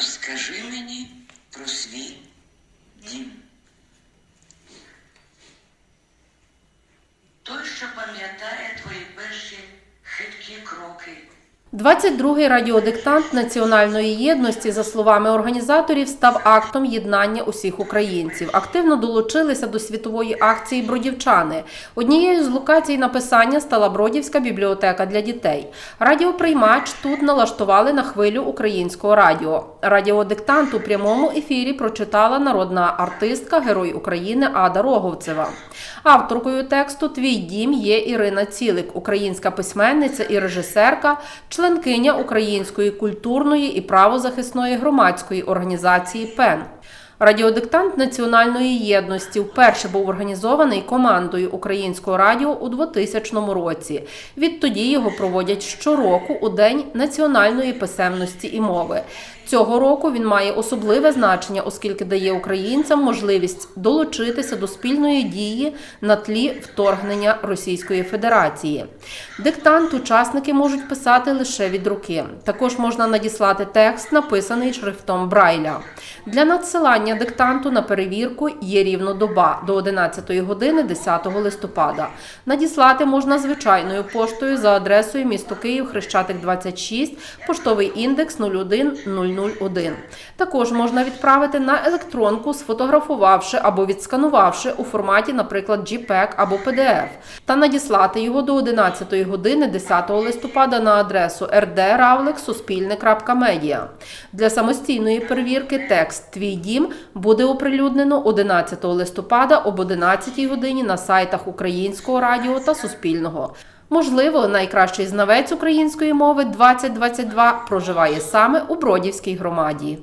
Розкажи мені про свій дім. Той, що пам'ятає твої перші хиткі кроки. 22-й радіодиктант національної єдності, за словами організаторів, став актом єднання усіх українців. Активно долучилися до світової акції Бродівчани. Однією з локацій написання стала Бродівська бібліотека для дітей. Радіоприймач тут налаштували на хвилю українського радіо. Радіодиктант у прямому ефірі прочитала народна артистка, герой України Ада Роговцева. Авторкою тексту Твій дім є Ірина Цілик, українська письменниця і режисерка, членкиня Української культурної і правозахисної громадської організації ПЕН. Радіодиктант національної єдності вперше був організований командою українського радіо у 2000 році. Відтоді його проводять щороку у День національної писемності і мови. Цього року він має особливе значення, оскільки дає українцям можливість долучитися до спільної дії на тлі вторгнення Російської Федерації. Диктант учасники можуть писати лише від руки. Також можна надіслати текст, написаний шрифтом Брайля. Для надсилання диктанту на перевірку є рівно доба до 11 години 10 листопада. Надіслати можна звичайною поштою за адресою місто Київ, Хрещатик 26, поштовий індекс 01001. Також можна відправити на електронку, сфотографувавши або відсканувавши у форматі, наприклад, JPEG або PDF, та надіслати його до 11 години 10 листопада на адресу rdravlek.suspilne.media. Для самостійної перевірки текст Твій дім буде оприлюднено 11 листопада об 11 годині на сайтах Українського радіо та Суспільного. Можливо, найкращий знавець української мови 2022 проживає саме у Бродівській громаді.